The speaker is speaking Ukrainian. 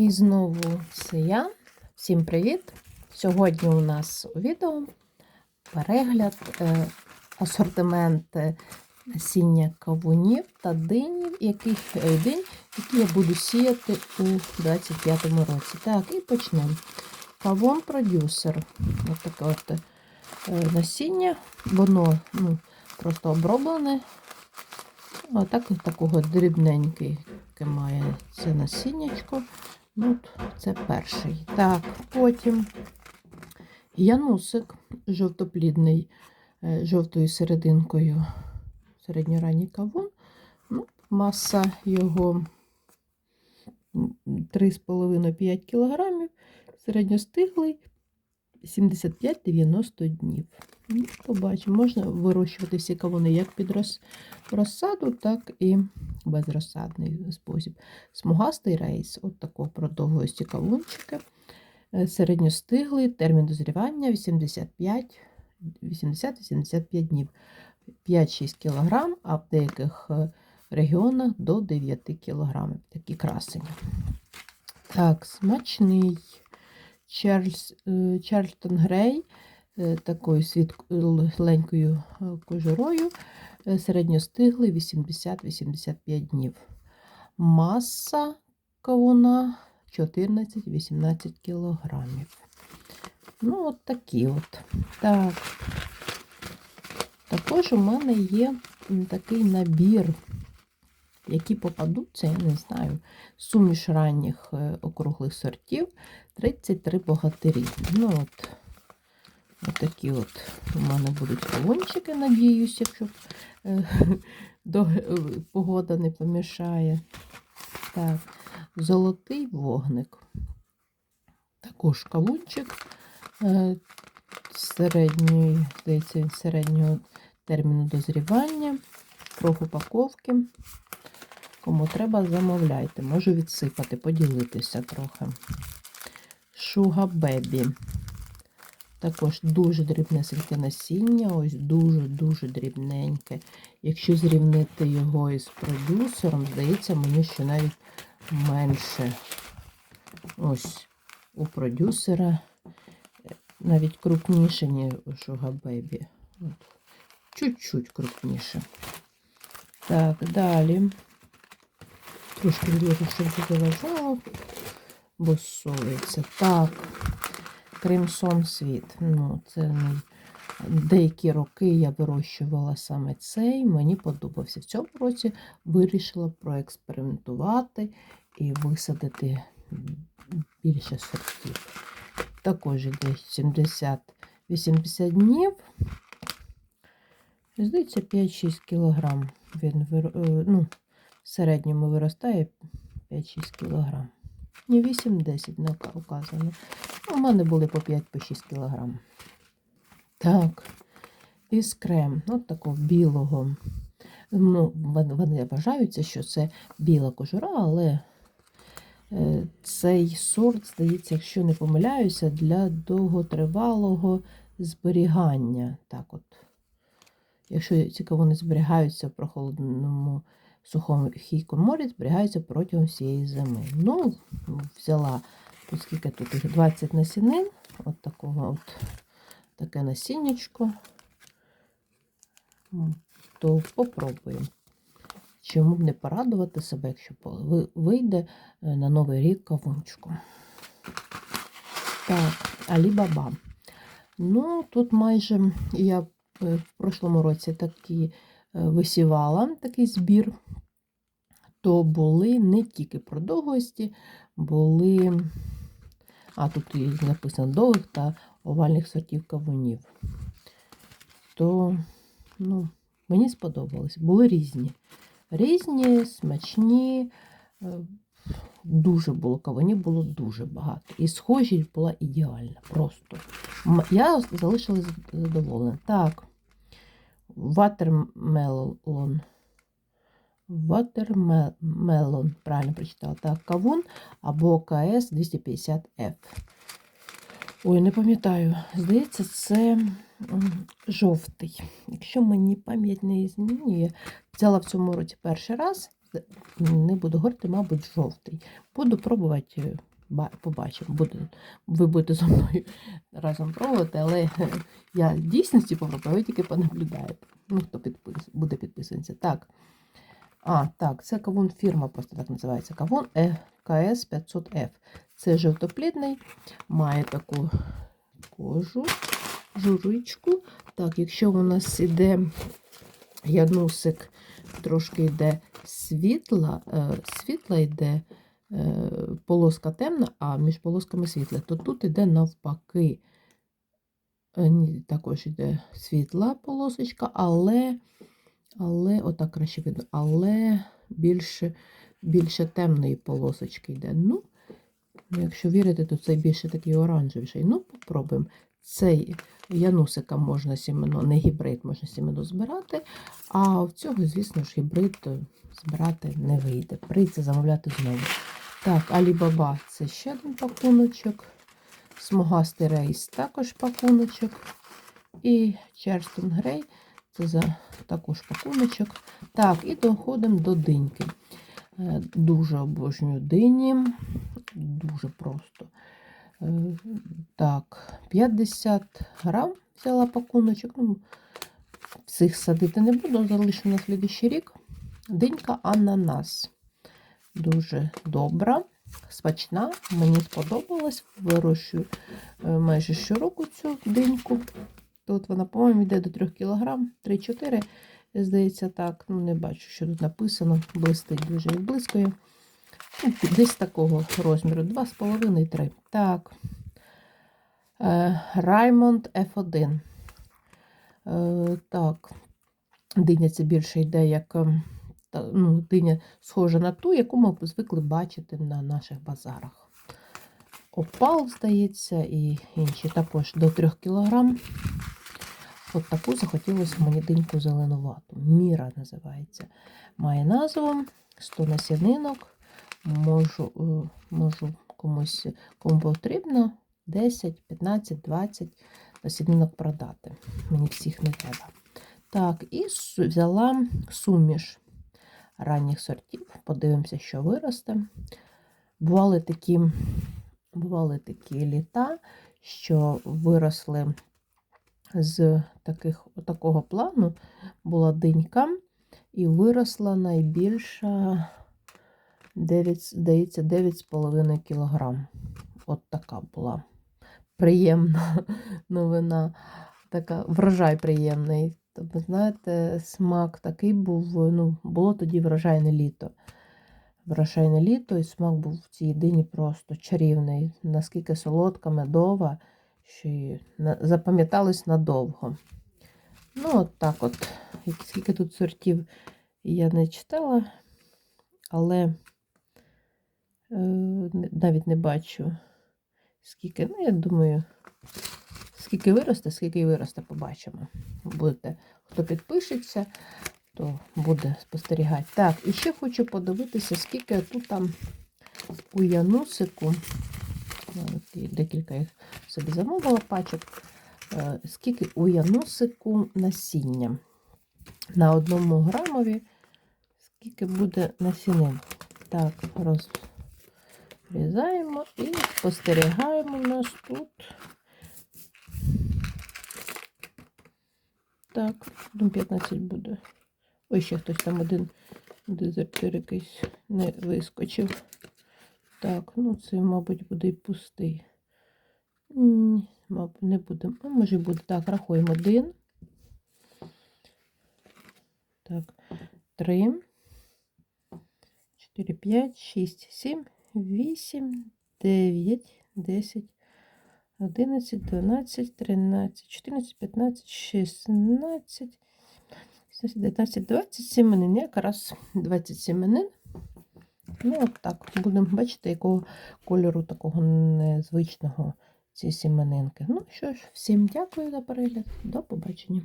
І знову це я. Всім привіт! Сьогодні у нас у відео перегляд е, асортимент е, насіння кавунів та динів, яких е, динь, які я буду сіяти у 25-му році. Так, і почнемо. Кавун продюсер. Ось таке от насіння. Воно ну, просто оброблене. Отак такого дрібненький має це насіннячко. Ну, от це перший. Так, потім янусик жовтоплідний, е, жовтою серединкою, середньоранній кавун. Ну, маса його 3,5-5 кг, середньостиглий 75-90 днів. Ну, Побачимо, можна вирощувати всі кавуни як під роз- розсаду, так і безрозсадний спосіб. Смугастий рейс, от такого продовгості кавунчики. Е, Середньостиглий, термін дозрівання 85 80-85 днів. 5-6 кг, а в деяких е, регіонах до 9 кг. Такі красені. Так, смачний Чарльз, е, Чарльтон Грей такою світленькою е, кожурою, е, середньостиглий 80-85 днів. Маса кавуна 14-18 кілограмів. Ну, от такі от. Так. Також у мене є такий набір, які попадуться, я не знаю, суміш ранніх е, округлих сортів 33 богатирі. Ну от, от такі от у мене будуть колончики, надіюсь, якщо е, погода не помішає. Так, золотий вогник. Також кавунчик е, середньої, здається, середнього терміну дозрівання, кров упаковки. Кому треба, замовляйте. Можу відсипати, поділитися трохи. Шуга Бебі. Також дуже дрібнесеньке насіння, ось дуже-дуже дрібненьке. Якщо зрівнити його із продюсером, здається мені, що навіть менше. Ось у продюсера е, навіть крупніше, ніж у Шуга Бебі. От. Чуть-чуть крупніше. Так, далі. Трошки відложу, щоб заважало, бо солиться. Так, Кримсон світ. Ну, це мій. Деякі роки я вирощувала саме цей, мені подобався. В цьому році вирішила проекспериментувати і висадити більше сортів. Також десь 70-80 днів. Здається, 5-6 кг. Він е, ну, в середньому виростає 5-6 кг. Ні, 8-10 указано. У мене були по 5-6 кг. Так, із крем, от такого білого. Ну, вони, вони вважаються, що це біла кожура, але е, цей сорт, здається, якщо не помиляюся, для довготривалого зберігання. Так от. Якщо ці кавуни зберігаються в прохолодному сухому коморі, зберігаються протягом всієї зими. Ну, взяла, оскільки тут їх 20 насінин, от такого от таке насіннячко, то попробуємо. Чому б не порадувати себе, якщо вийде е, на Новий рік кавунчиком. Так, Алібаба. Ну, тут майже я е, в прошлому році такі е, висівала такий збір, то були не тільки продовгості, були, а тут і написано довгих та овальних сортів кавунів. То, ну, мені сподобалось. Були різні. Різні, смачні. е, Дуже було кавунів, було дуже багато. І схожість була ідеальна. Просто. Я залишилась задоволена. Так. Ватермелон. Ватермелон, правильно прочитала. Так, кавун або КС 250F. Ой, не пам'ятаю. Здається, це жовтий. Якщо мені пам'ять не змінює, взяла в цьому році перший раз. Не буду говорити, мабуть, жовтий. Буду пробувати побачимо. Буде, ви будете зі мною разом пробувати, але я в дійсності попробую, тільки понаблюдаєте. Ну, хто підпис, буде підписуватися. Так. А, так, це кавун фірма просто так називається. Кавун е, КС 500F. Це жовтоплідний, має таку кожу, журичку. Так, якщо у нас іде янусик, трошки йде світла, е, світла йде е, полоска темна, а між полосками світла, то тут іде навпаки. Також йде світла полосочка, але, але отак краще видно, але більше, більше темної полосочки йде. Ну, Якщо вірити, то цей більше такий оранжевіший. Ну, попробуємо. Цей янусика можна сімено, не гібрид, можна сімено збирати, а в цього, звісно ж, гібрид збирати не вийде. Прийдеться замовляти знову. Так, Алібаба це ще один пакуночок. Смугастий рейс також пакуночок. І Черстон Грей це за також пакуночок. Так, і доходимо до диньки. Е, Дуже обожнюю дині. Дуже просто. Е, Так, 50 грам взяла пакуночок. Ну, всіх садити не буду, залишу на слідущий рік. Динька ананас. Дуже добра, смачна. Мені сподобалась. Вирощую е, майже щороку цю диньку. Тут вона, по-моєму, йде до 3 кг, 3-4 Здається, так. Ну, не бачу, що тут написано. Блистить дуже і. Ну, Десь такого розміру. 2,5-3. Так. Е, Раймонд F1. Е, так. Диня це більше йде як ем, ну, диня схожа на ту, яку ми звикли бачити на наших базарах. Опал, здається, і інші також до 3 кг. От таку захотілося мені диньку зеленувату. Міра називається. Має назву 100 насінинок. Можу, е, можу комусь, кому потрібно, 10, 15, 20 насінинок продати. Мені всіх не треба. Так, і взяла суміш ранніх сортів. Подивимося, що виросте. Бували такі, бували такі літа, що виросли з таких, такого плану була динька, і виросла найбільша 9, здається, 9,5 кг. От така була приємна новина, така врожай приємний. То, ви знаєте, смак такий був, ну, було тоді врожайне літо. Врожайне літо, і смак був в цій дині просто чарівний. Наскільки солодка, медова, що запам'яталось надовго. Ну, от так от. Скільки тут сортів я не читала, але е, навіть не бачу, скільки. Ну, я думаю, скільки виросте, скільки й виросте, побачимо. Будете, хто підпишеться, то буде спостерігати. Так, і ще хочу подивитися, скільки тут там у Янусику. Декілька їх собі замовила пачок. Е, Скільки у Янусику насіння? На одному грамові, скільки буде насінин. Так, розрізаємо і спостерігаємо у нас тут. Так, ну, 15 буде. Ой, ще хтось там один дезертир якийсь не вискочив. Так, ну це, мабуть, буде і пустий. Мабуть, не буде. А може буде. Так, рахуємо. Один. Так, три, чотири, п'ять, шість, сім, вісім, дев'ять, десять, одинадцять, дванадцять, тринадцять, чотирнадцять, п'ятнадцять, шістнадцять, 19, 20 семенин. Якраз 20 семенин. Ну, от так. Будемо бачити, якого кольору такого незвичного ці сіменинки. Ну що ж, всім дякую за перегляд. До побачення.